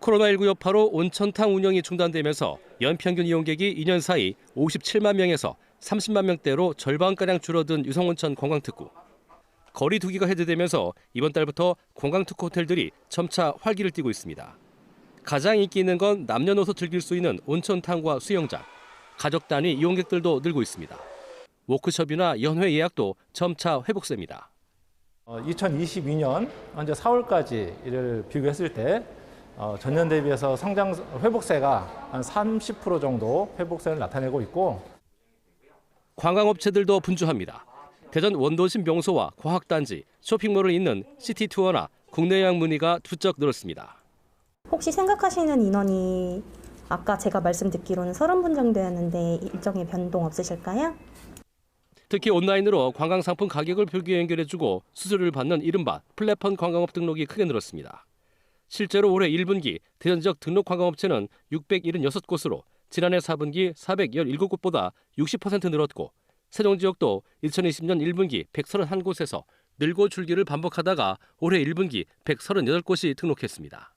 코로나19 여파로 온천탕 운영이 중단되면서 연평균 이용객이 2년 사이 57만 명에서 30만 명대로 절반가량 줄어든 유성온천 관광특구. 거리 두기가 해제되면서 이번 달부터 관광특구 호텔들이 점차 활기를 띠고 있습니다. 가장 인기 있는 건 남녀노소 즐길 수 있는 온천탕과 수영장. 가족 단위 이용객들도 늘고 있습니다. 워크숍이나 연회 예약도 점차 회복세입니다. 2022년 현재 4월까지 이를 비교했을 때 어, 전년 대비해서 성장 회복세가 한 30% 정도 회복세를 나타내고 있고 관광업체들도 분주합니다. 대전 원도심 명소와 과학단지, 쇼핑몰을 잇는 시티투어나 국내 여행 문의가 부쩍 늘었습니다. 혹시 생각하시는 인원이 아까 제가 말씀 듣기로는 30분 정도였는데 일정의 변동 없으실까요? 특히 온라인으로 관광 상품 가격을 표기에 연결해주고 수수료를 받는 이른바 플랫폼 관광업 등록이 크게 늘었습니다. 실제로 올해 1분기 대전 지역 등록 관광업체는 676곳으로 지난해 4분기 417곳보다 60% 늘었고 세종 지역도 2020년 1분기 131곳에서 늘고 줄기를 반복하다가 올해 1분기 138곳이 등록했습니다.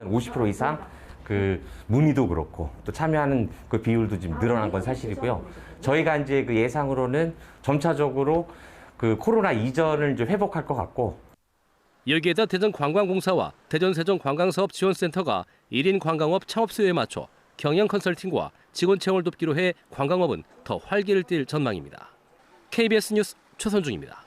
50% 이상 그 문의도 그렇고 또 참여하는 그 비율도 지금 늘어난 건 사실이고요. 저희가 이제 그 예상으로는 점차적으로 그 코로나 이전을 이제 회복할 것 같고 여기에다 대전관광공사와 대전세종관광사업 지원센터가 1인 관광업 창업 수요에 맞춰 경영 컨설팅과 직원 채용을 돕기로 해 관광업은 더 활기를 띨 전망입니다. KBS 뉴스 최선중입니다.